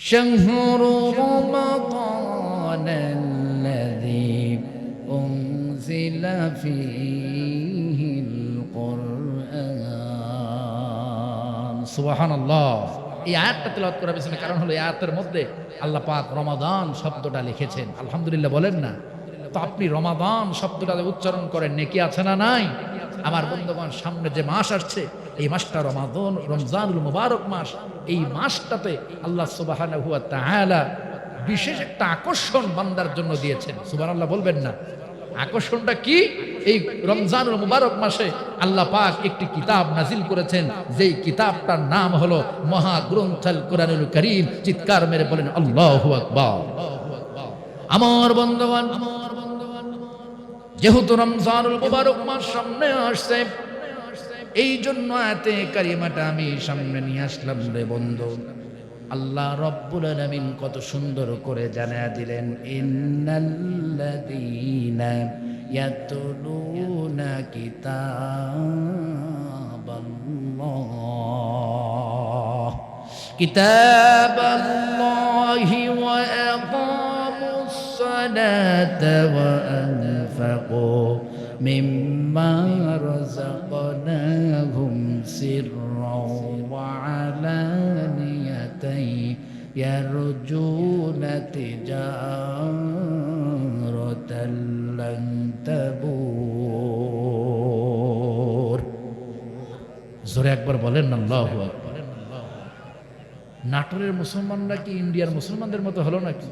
شهر رمضان الذي أنزل فيه القرآن سبحان الله এই আয়াতটা তেলাওয়াত করার পেছনে কারণ হলো এই আয়াতের মধ্যে আল্লাহ পাক রমাদান শব্দটা লিখেছেন আলহামদুলিল্লাহ বলেন না তো আপনি রমাদান শব্দটা উচ্চারণ করেন নেকি আছে না নাই আমার বন্ধুগণ সামনে যে মাস আসছে এই মাসটা রমাদান, রমজানুল মুবারক মাস, এই মাসটাতে আল্লাহ তাআলা বিশেষ একটা আকর্ষণ বান্দার জন্য দিয়েছেন। সুবহানাল্লাহ বলবেন না। আকর্ষণটা কি? এই রমজানুল মুবারক মাসে আল্লাহ পাক একটি কিতাব নাজিল করেছেন। যেই কিতাবটার নাম হলো মহাগ্রন্থাল কোরআনুল করিম। চিৎকার মেরে বলেন, আল্লাহু আকবার। আমার বন্ধবান যেহেতু রমজানুল মুবারক মাস সামনে আসছে এই জন্য আয়াতে কারিমাটা আমি সামনে নিয়ে আসলাম রে বন্ধু। আল্লাহ রব্বুল আলামিন কত সুন্দর করে জানা দিলেন, ইন্নাল্লাযীনা ইয়াতলুনা কিতাবাল্লাহ। কিতাবাল্লাহি ওয়া আকামুস সালাতা ওয়া আনফাকু مما رزقناهم سرا وعلانية يرجون تجارة لن تبور জোরে একবার বলেন না আল্লাহ নাটোরের মুসলমানরা কি ইন্ডিয়ার মুসলমানদের মতো হলো নাকি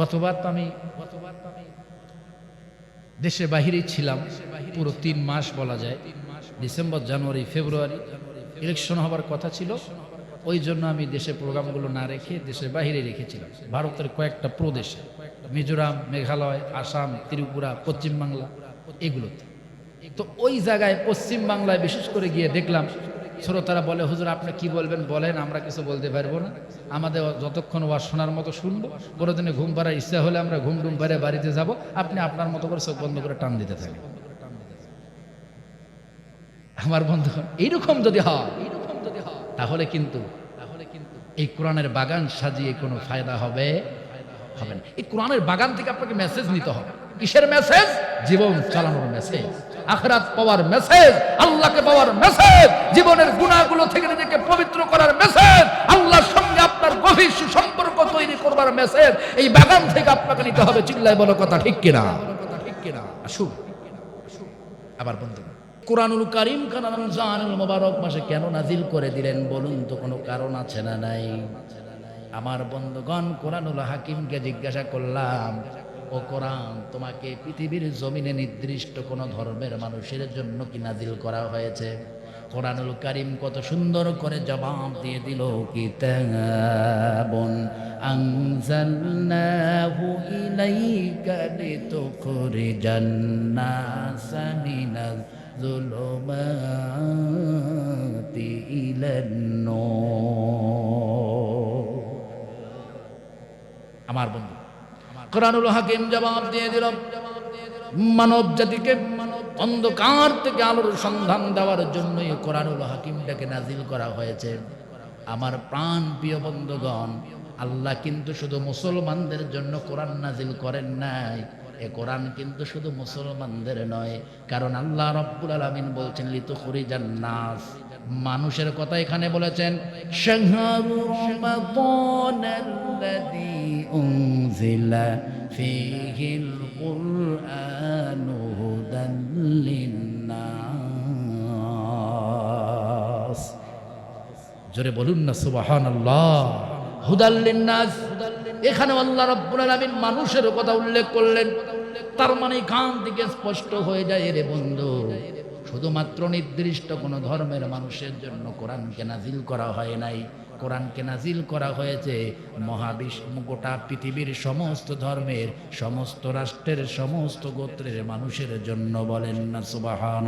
গতবার তো আমি গতবার তো আমি দেশের বাহিরেই ছিলাম, পুরো তিন মাস বলা যায়। ডিসেম্বর, জানুয়ারি, ফেব্রুয়ারি ইলেকশন হবার কথা ছিল। ওই জন্য আমি দেশের প্রোগ্রামগুলো না রেখে দেশের বাহিরে রেখেছিলাম। ভারতের কয়েকটা প্রদেশে, মিজোরাম, মেঘালয়, আসাম, ত্রিপুরা, পশ্চিমবাংলা, এগুলোতে। তো ওই জায়গায় পশ্চিমবাংলায় বিশেষ করে গিয়ে দেখলাম শ্রোতারা বলে, হুজুর, আপনি কি বলবেন? বলেন, আমরা কিছু বলতে পারব না। আমাদের যতক্ষণ ওয়াজ শোনার মতো শুনব। দিনে ঘুম পাড়ার ইচ্ছা হলে আমরা ঘুম টুম পাড়ে বাড়িতে যাব। আপনি আপনার মতো করে চোখ বন্ধ করে টান দিতে থাকেন। আমার বন্ধু এইরকম যদি হয়, এইরকম যদি হয়, তাহলে কিন্তু তাহলে কিন্তু এই কোরআনের বাগান সাজিয়ে কোনো ফায়দা হবে? হবে না। এই কোরআনের বাগান থেকে আপনাকে মেসেজ নিতে হবে। কিসের মেসেজ জীবন চালানোর মেসেজ আখরাত পাওয়ার মেসেজ আল্লাহকে পাওয়ার মেসেজ জীবনের গুণাগুলো থেকে নিজেকে পবিত্র করার মেসেজ আল্লাহর সঙ্গে আপনার গভীর সুসম্পর্ক তৈরি করবার মেসেজ এই বাগান থেকে আপনাকে নিতে হবে। চিল্লায় বলো কথা ঠিক কিনা? ঠিক কিনা আসুন। আবার বন্ধু কোরআনুল কারিম খান রমজানুল মোবারক মাসে কেন নাজিল করে দিলেন বলুন তো, কোনো কারণ আছে না নাই? আমার বন্ধুগণ কোরআনুল হাকিমকে জিজ্ঞাসা করলাম ও কোরআন তোমাকে পৃথিবীর জমিনে নির্দিষ্ট কোনো ধর্মের মানুষের জন্য কি নাজিল করা হয়েছে? কোরআনুল কারিম কত সুন্দর করে জবাব দিয়ে দিল ইলান নূর। আমার বন্ধু কোরআনুল হাকিম জবাব দিয়ে দিল, মানব জাতিকে অন্ধকার থেকে আলোর সন্ধান দেওয়ার জন্যই কোরআনুল হাকিমটাকে নাজিল করা হয়েছে। আমার প্রাণ প্রিয় বন্ধুগণ, আল্লাহ কিন্তু শুধু মুসলমানদের জন্য কোরআন নাজিল করেন নাই। এ কোরআন কিন্তু শুধু মুসলমানদের নয়, কারণ আল্লাহ রব্বুল আলমিন বলছেন লিতু খুরিজান নাস। মানুষের কথা এখানে বলেছেন রমাদানাল্লাযী উনজিলা ফীহিল কুরআনু হুদান লিন্নাস জোরে বলুন না, সুবহানাল্লাহ। হুদাল লিন্নাস। এখানে আল্লাহ রাব্বুল আলামিন মানুষের কথা উল্লেখ করলেন। তার মানে কান থেকে স্পষ্ট হয়ে যায় রে বন্ধু। শুধুমাত্র নির্দিষ্ট কোনো ধর্মের মানুষের জন্য কোরআনকে নাজিল করা হয় নাই। কোরআনকে নাজিল করা হয়েছে, মহাবিশ্ব, গোটা পৃথিবীর সমস্ত ধর্মের, সমস্ত রাষ্ট্রের, সমস্ত গোত্রের মানুষের জন্য বলেন না সুবাহান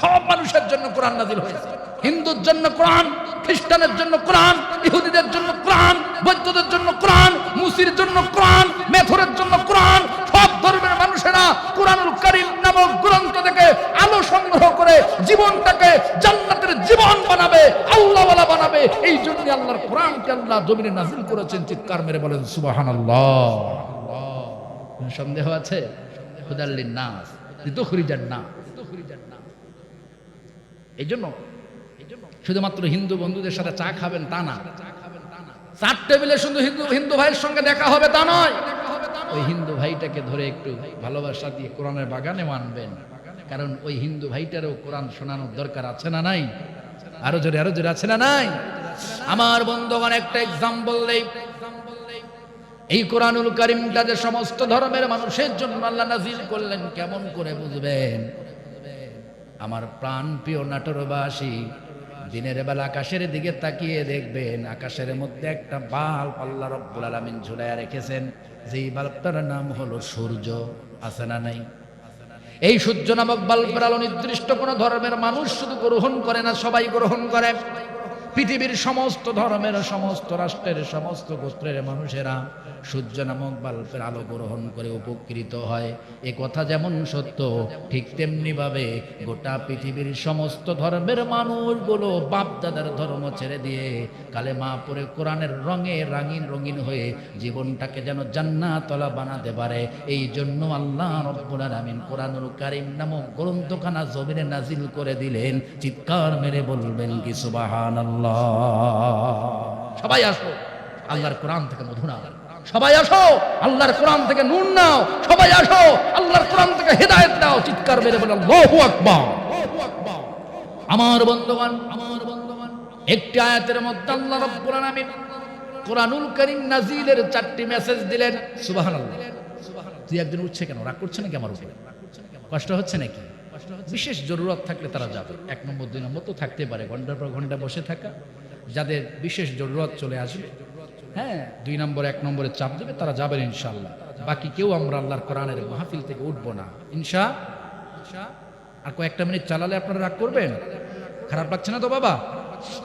সব মানুষের জন্য কোরআন নাজিল হয়েছে। হিন্দুর জন্য কোরআন, খ্রিস্টানের জন্য কোরআন, ইহুদিদের জন্য কোরআন, বৌদ্ধদের জন্য কোরআন, মুসির জন্য কোরআন, মেথরের জন্য কোরআন, সব ধর্মের মানুষেরা কোরআনুল করিম নামক গ্রন্থ থেকে করে জীবনটাকে জান্নাতের জীবন বানাবে, আল্লাহওয়ালা বানাবে। এই জন্য আল্লাহর কোরআনকে আল্লাহ জমিনে নাজিল করেছেন। চিৎকার মেরে বলেন সুবাহান আল্লাহ সন্দেহ আছে? নাস নাস। এই জন্য শুধুমাত্র হিন্দু বন্ধুদের সাথে চা খাবেন তা না। চার টেবিলে শুধু হিন্দু হিন্দু ভাইয়ের সঙ্গে দেখা হবে তা নয়। ওই হিন্দু ভাইটাকে ধরে একটু ভালোবাসা দিয়ে কোরআনের বাগানে মানবেন কারণ ওই হিন্দু ভাইটারও কোরআন শোনানোর দরকার আছে না নাই? আরও জোরে আরও জোরে আছে না নাই? আমার বন্ধুগণ, একটা এক্সাম্পল দেই। এই কোরআনুল করিমটা যে সমস্ত ধর্মের মানুষের জন্য আল্লাহ নাজিল করলেন, কেমন করে বুঝবেন? আমার প্রাণ প্রিয় নাটোরবাসী, দিনের বেলা আকাশের দিকে তাকিয়ে দেখবেন, আকাশের মধ্যে একটা বাল্ব আল্লাহ রব্বুল আলামিন ঝুলাইয়া রেখেছেন। যেই বাল্বটার নাম হলো সূর্য, আছে না নাই? এই সূর্য নামক বাল্পের আলো নির্দিষ্ট কোনো ধর্মের মানুষ শুধু গ্রহণ করে না, সবাই গ্রহণ করে। পৃথিবীর সমস্ত ধর্মের, সমস্ত রাষ্ট্রের, সমস্ত গোত্রের মানুষেরা সূর্য নামক বাল্বের আলো গ্রহণ করে উপকৃত হয়। এ কথা যেমন সত্য, ঠিক তেমনি ভাবে গোটা পৃথিবীর সমস্ত ধর্মের মানুষগুলো বাপ দাদার ধর্ম ছেড়ে দিয়ে কালে মা পরে কোরআনের রঙে রাঙিন রঙিন হয়ে জীবনটাকে যেন জান্নাতলা বানাতে পারে। এই জন্য আল্লাহ রব্বুল আলামিন কোরআনুল কারীম নামক গ্রন্থখানা জমিনে নাজিল করে দিলেন। চিৎকার মেরে বলবেন কি সুবহানাল্লাহ। সবাই আসো, আল্লাহর কোরআন থেকে মধু নাও। সবাই আসো, আল্লাহর কোরআন থেকে নুন নাও। সবাই আসো, আল্লাহর কোরআন থেকে হেদায়েত নাও, চিৎকার মেরে বলে আল্লাহু আকবার। আমার বন্ধুবান আমার বন্ধুবান একটি আয়াতের মধ্যে আল্লাহ রব্বুল আলামিন কোরআনুল কারীম নাজিলের চারটি মেসেজ দিলেন, সুবহানাল্লাহ। তুই একদিন উঠছে কেন? রাগ করছে নাকি আমার উপরে? কষ্ট হচ্ছে নাকি? বিশেষ জরুরত থাকলে তারা যাবে। এক নম্বর, দুই নম্বর তো থাকতে পারে, ঘণ্টার পর ঘণ্টা বসে থাকা। যাদের বিশেষ জরুরত চলে আসবে হ্যাঁ দুই নম্বর, এক নম্বরে চাপ দেবে, তারা যাবেন ইনশাল্লাহ বাকি কেউ আমরা আল্লাহর কোরআনের মাহফিল থেকে উঠবো না। ইনশা আর কয়েকটা মিনিট চালালে আপনারা রাগ করবেন? খারাপ লাগছে না তো বাবা?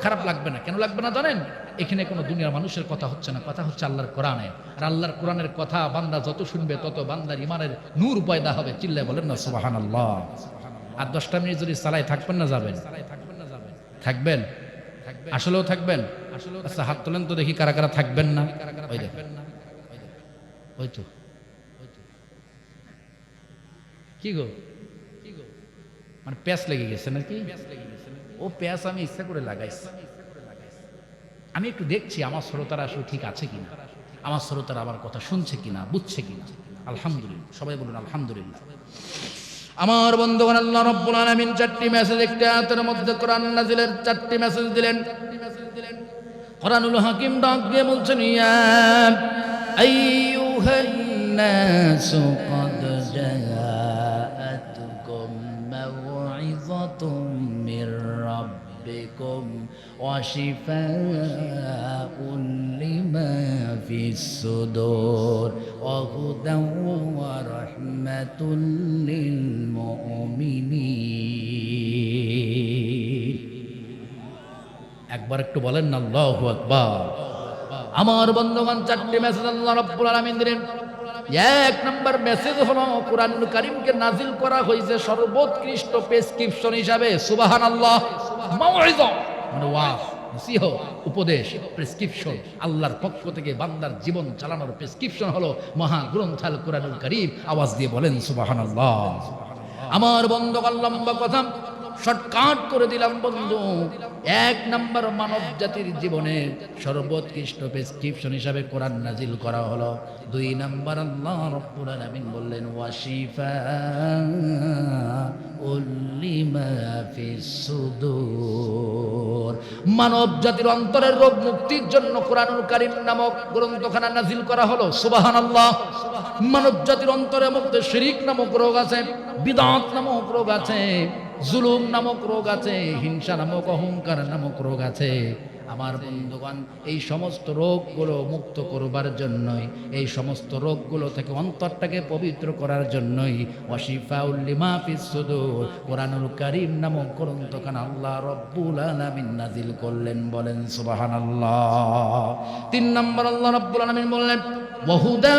খারাপ লাগবে না। কেন লাগবে না জানেন? এখানে কোনো দুনিয়ার মানুষের কথা হচ্ছে না, কথা হচ্ছে আল্লাহর কোরআনে। আর আল্লাহর কোরআনের কথা বান্দা যত শুনবে, তত বান্দার ইমানের নূর পয়দা হবে, চিল্লায় বলেন না সুবাহান আল্লাহ আর দশটা মিনিট যদি চালাই থাকবেন না যাবেন। থাকবেন? আসলেও থাকবেন? আচ্ছা হাত তোলেন তো দেখি কারা কারা থাকবেন না। ওই দেখেন ওই তো। কি গো? মানে প্যাঁচ লেগে গেছে নাকি? ও প্যাঁচ আমি ইচ্ছা করে লাগাইছি। আমি একটু দেখছি আমার শ্রোতারা আসলে ঠিক আছে কিনা। আমার শ্রোতারা আমার কথা শুনছে কিনা, বুঝছে কিনা। আলহামদুলিল্লাহ। সবাই বলুন, আলহামদুলিল্লাহ। আমার বন্ধুগণ, আল্লাহ রব্বুল আলামিন চারটি মেসেজ একটি আয়াতের মধ্যে কোরআন নাযিলের চারটি মেসেজ দিলেন। কোরআনুল হাকিম ডাক দিয়ে বলছেন, ইয়া আইয়ুহান নাস কদ জাআতুকুম মাউইযাতুম মির রাব্বিকুম ওয়া শিফাআ الصدور وهدى ورحمة للمؤمنين একবার একটু বলেন না আল্লাহু আকবার আমার বন্ধুগণ চারটি মেসেজ আল্লাহ রাব্বুল আলামিন দিলেন এক নম্বর মেসেজ হলো কোরআনুল কারীমকে নাজিল করা হয়েছে সর্বোৎকৃষ্ট প্রেসক্রিপশন হিসাবে সুবহানাল্লাহ মাউইযা মানে ওয়াজ উপদেশ প্রেসক্রিপশন আল্লাহর পক্ষ থেকে বান্দার জীবন চালানোর প্রেসক্রিপশন হলো মহা গ্রন্থাল কোরআনুল করিম। আওয়াজ দিয়ে বলেন সুবাহ আমার বন্ধুগণ, লম্বা কথা শর্টকাট করে দিলাম, বন্ধু। এক নাম্বার মানব জাতির জীবনে সর্বোৎকৃষ্ট প্রেসক্রিপশন হিসাবে কোরআন নাজিল করা হলো। দুই নাম্বার আল্লাহ রব্বুল আলামিন বললেন, ওয়াশিফা উল্লিমা ফিস সুদূর। মানব জাতির অন্তরের রোগ মুক্তির জন্য কোরআনুল কারীম নামক গ্রন্থখানা নাজিল করা হলো। সুবহানাল্লাহ। মানব জাতির অন্তরের মধ্যে শিরিক নামক রোগ আছে, বিদাত নামক রোগ আছে। জুলুম নামক রোগ আছে হিংসা নামক অহংকার নামক রোগ আছে। আমার বন্ধুগণ এই সমস্ত রোগগুলো মুক্ত করবার জন্যই এই সমস্ত রোগগুলো থেকে অন্তরটাকে পবিত্র করার জন্যই ওয়াশিফাউল্লিমা ফিসুদুর কোরআনুল কারীম নামক গ্রন্থখান আল্লাহ রব্বুল আলামিন নাজিল করলেন বলেন সুবহানাল্লাহ। তিন নম্বর আল্লাহ রব্বুল আলামিন বললেন ওয়াহুদা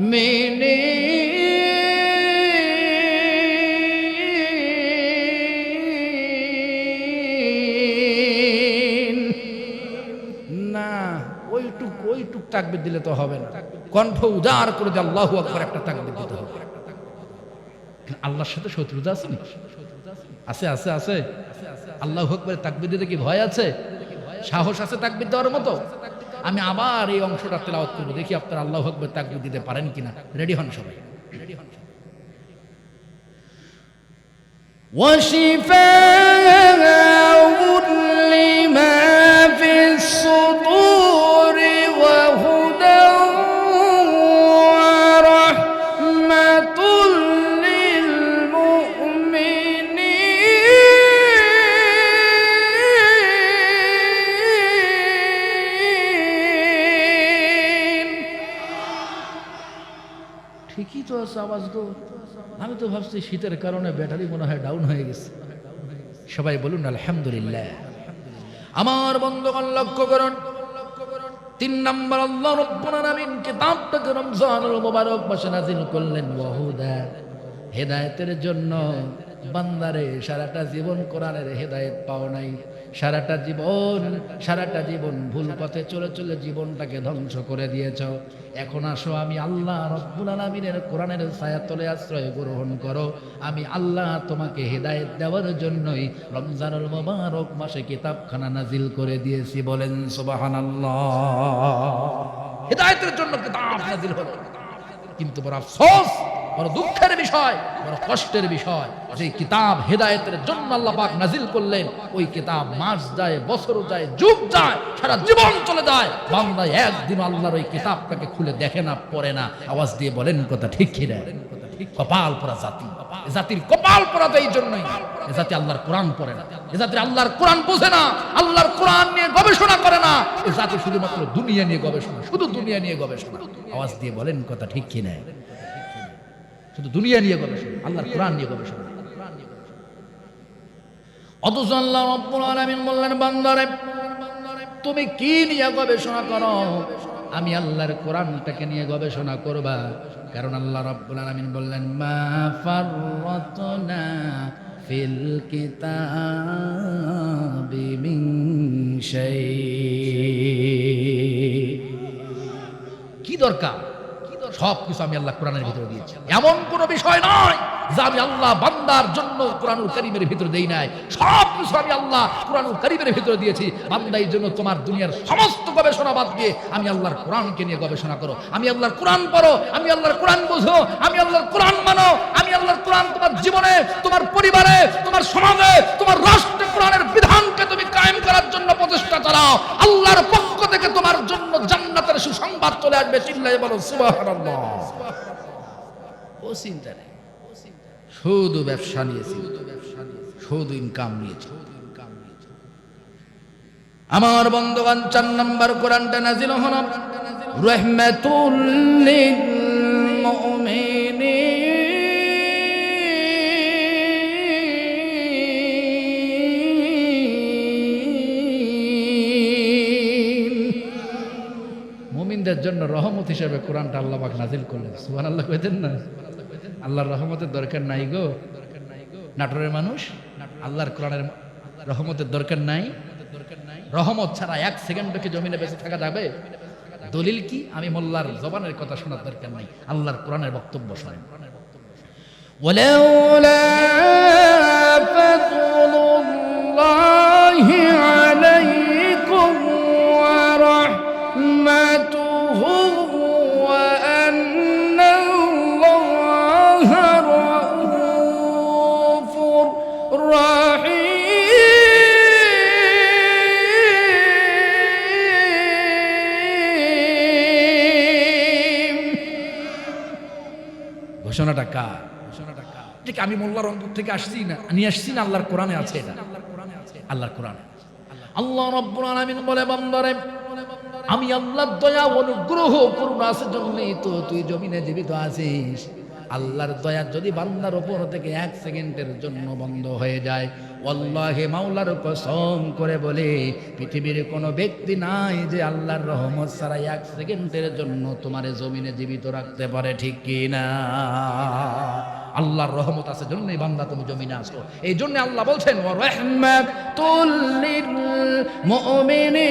মেনে। না, ওইটুক ওইটুক তাকবির দিলে তো হবে না। কণ্ঠ উদার করে দিয়ে আল্লাহ আকবর একটা তাকবির দিতে হবে। আল্লাহর সাথে শত্রুতা আছে না? আছে আছে আছে। আল্লাহ আকবরের তাকবির দিতে কি ভয় আছে? সাহস আছে তাকবির দেওয়ার মতো? আমি আবার এই অংশটা তেলাওয়াত করবো দেখি আপনারা আল্লাহ আকবার তাকবির দিতে পারেন কিনা রেডি হন সবাই রেডি হন সবাই। وشفاء لما আওয়াজ গো। আমি তো ভাবছি শীতের কারণে ব্যাটারি মনে হয় ডাউন হয়ে গেছে। সবাই বলুন, আলহামদুলিল্লাহ। আমার বন্ধুগণ, লক্ষ্য করুন। তিন নম্বর, আল্লাহ রব্বুল আলামিন কিতাবটাকে রমজানুল মুবারক মাসে নাযিল করলেন ওয়াহুদা, হেদায়েতের জন্য। বান্দারে, সারাটা জীবন কোরআনের হেদায়েত পাও নাই। সারাটা জীবন সারাটা জীবন ভুল পথে চলে চলে জীবনটাকে ধ্বংস করে দিয়েছ। এখন আসো, আমি আল্লাহ রব্বুল আলামিনের কোরআনের ছায়াতলে আশ্রয় গ্রহণ করো। আমি আল্লাহ তোমাকে হেদায়েত দেওয়ার জন্যই রমজানুল মোবারক মাসে কিতাবখানা নাজিল করে দিয়েছি। বলেন সোবাহান সুবহানাল্লাহ। হেদায়তের জন্য কিতাব নাজিল হলো। কিন্তু বড় আফসোস বড় দুঃখের বিষয় বড় কষ্টের বিষয়, সেই কিতাব হেদায়েতের জন্য আল্লাহ পাক নাজিল করলেন। ওই কিতাব মাস যায়, বছর যায়, যুগ যায়, সারা জীবন চলে যায়। বান্দা একদিন আল্লাহর ওই কিতাবটাকে খুলে দেখে না, পড়ে না। আওয়াজ দিয়ে বলেন, কথা ঠিক কিনা কপাল পরা জাতি। জাতির কপাল পরা এই জন্যই। এ জাতি আল্লাহর কোরআন পড়ে না। এ জাতি আল্লাহর কোরআন বোঝে না। আল্লাহর কোরআন নিয়ে গবেষণা করে না। এ জাতি শুধুমাত্র দুনিয়া নিয়ে গবেষণা, শুধু দুনিয়া নিয়ে গবেষণা। আওয়াজ দিয়ে বলেন, কথা ঠিক কিনা শুধু দুনিয়া নিয়ে গবেষণা, আল্লাহর কোরআন নিয়ে গবেষণা। অথচ আল্লাহ রব্বুল আলামিন বললেন, বান্দারে, তুমি কি নিয়ে গবেষণা করো? আমি আল্লাহর কোরআনটাকে নিয়ে গবেষণা করবা। কারণ আল্লাহ রব্বুল আলামিন বললেন, মা ফাররাতনা ফিল কিতাবি মিন শাই কি দরকার? সব কিছু আমি আল্লাহ কোরআনের ভিতরে দিয়েছি। এমন কোন বিষয় নয় যে আমি আল্লাহ বান্দার জন্য কোরআনুল করিমের ভিতরে দেই নাই। সব কিছু আমি আল্লাহ কোরআনুল করিমের ভিতরে দিয়েছি। বান্দাই জন্য তোমার দুনিয়ার সমস্ত গবেষণা বাদ দিয়ে আমি আল্লাহর কোরআনকে নিয়ে গবেষণা করো। আমি আল্লাহর কোরআন পড়ো, আমি আল্লাহর কোরআন বুঝো, আমি আল্লাহর কোরআন মানো, আমি আল্লাহর কোরআন তোমার জীবনে, তোমার পরিবারে, তোমার সমাজে, তোমার রাষ্ট্রে কোরআনের বিধানকে তুমি কায়েম করার জন্য প্রচেষ্টা চালাও। আল্লাহর পক্ষ থেকে তোমার জন্য জান্নাতের সুসংবাদ চলে আসবে চিল্লাই বলো সুবহানাল্লাহ। ও চিন্তা নেই শুধু ব্যবসা নিয়েছি শুধু ইনকাম নিয়েছি আমার বন্ধুবান চার নম্বর কোরআনটা নাজিল হল। রহমাতুল মুমিনিন। মুমিনদের জন্য রহমত হিসেবে কোরআনটা আল্লাহ পাক নাজিল করলেন সুবহান আল্লাহ কইতেন না আল্লাহর রহমতের দরকার নাই গো নাটোরের মানুষ আল্লাহর কোরআনের রহমতের দরকার নাই রহমত ছাড়া এক সেকেন্ডকে জমিনে বেঁচে থাকা যাবে দলিল কি আমি মোল্লার জবানের কথা শোনার দরকার নাই আল্লাহর কোরআনের বক্তব্য শোনেন ولولا فضل ঘোষণাটা কার? ঘোষণাটা ঠিক, আমি মোল্লা রংপুর থেকে আসছি না, আমি আসছি না, আল্লাহর কোরআনে আছে এটা। আল্লাহর কোরআনে আল্লাহ রব্বুল আলামিন বলে, বান্দারে, আমি আল্লাহর দয়া অনুগ্রহ করুন আছে জন্যই তো তুই জমিনে জীবিত আছিস। আল্লাহর দয়া যদি বান্দার ওপর থেকে এক সেকেন্ডের জন্য বন্ধ হয়ে যায় অল্লাহে মাওলার কসম করে বলে, পৃথিবীর কোনো ব্যক্তি নাই যে আল্লাহর রহমত ছাড়া এক সেকেন্ডের জন্য তোমার জমিনে জীবিত রাখতে পারে, ঠিক কি না? আল্লাহর রহমত আছে, জন্যই বান্দা তুমি জমিনে আসো। এই জন্য আল্লাহ বলছেন ও রহমত তুল্লিল মুমিনিন।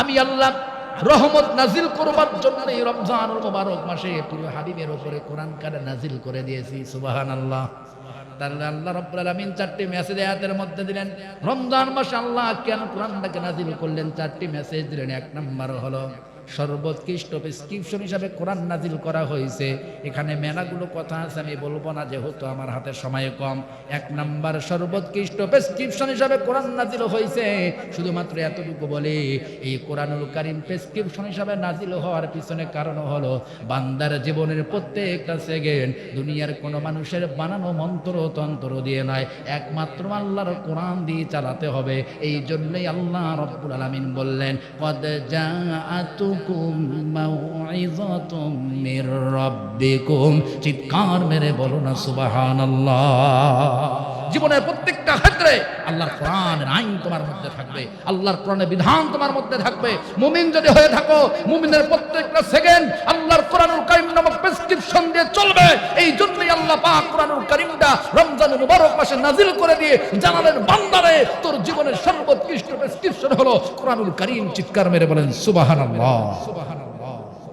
আমি আল্লাহ রহমত নাজিল করবার জন্য এই রমজান মোবারক মাসে প্রিয় হাবিবের উপরে কোরআন কারে নাজিল করে দিয়েছি সুবাহান আল্লাহ তাহলে আল্লাহ রব্বুল আলামিন চারটি মেসেজ আয়াতের মধ্যে দিলেন। রমজান মাসে আল্লাহ কেন কোরআনটাকে নাজিল করলেন? চারটি মেসেজ দিলেন। এক নম্বর হলো সর্বোৎকৃষ্ট প্রেসক্রিপশন হিসাবে কোরআন নাজিল করা হয়েছে। এখানে মেলাগুলো কথা আছে, আমি বলব না, যেহেতু আমার হাতে সময় কম। এক নাম্বার, সর্বোৎকৃষ্ট প্রেসক্রিপশন হিসাবে কোরআন নাজিল হয়েছে। শুধুমাত্র এতটুকু বলে, এই কোরআনুল কারিম প্রেসক্রিপশন হিসাবে নাজিল হওয়ার পিছনে কারণ হলো, বান্দার জীবনের প্রত্যেকটা সেকেন্ড দুনিয়ার কোনো মানুষের বানানো মন্ত্র তন্ত্র দিয়ে নয়। একমাত্র আল্লাহর কোরআন দিয়ে চালাতে হবে। এই জন্যই আল্লাহ রব্বুল আলামিন বললেন, কদ জাআতুকুম জীবনের প্রত্যেকটা ক্ষেত্রে, আল্লাহর কোরআনের আইন তোমার মধ্যে থাকবে, আল্লাহর কোরআনের বিধান তোমার মধ্যে থাকবে। মুমিন যদি হয়ে থাকো, মুমিনের প্রত্যেকটা সেকেন্ড আল্লাহর কোরআনুল কারিম নামক প্রেসক্রিপশন দিয়ে চলবে। এই জন্যই আল্লাহ পাক কোরআনুল কারিমটা রমজানের মুবারক মাসে নাজিল করে দিয়ে জানালেন, বান্দারে, তোর জীবনের সর্বোৎকৃষ্ট প্রেসক্রিপশন হলো কোরআনুল কারিম। চিৎকার মেরে বলেন, সুবহানাল্লাহ। সুবহানাল্লাহ।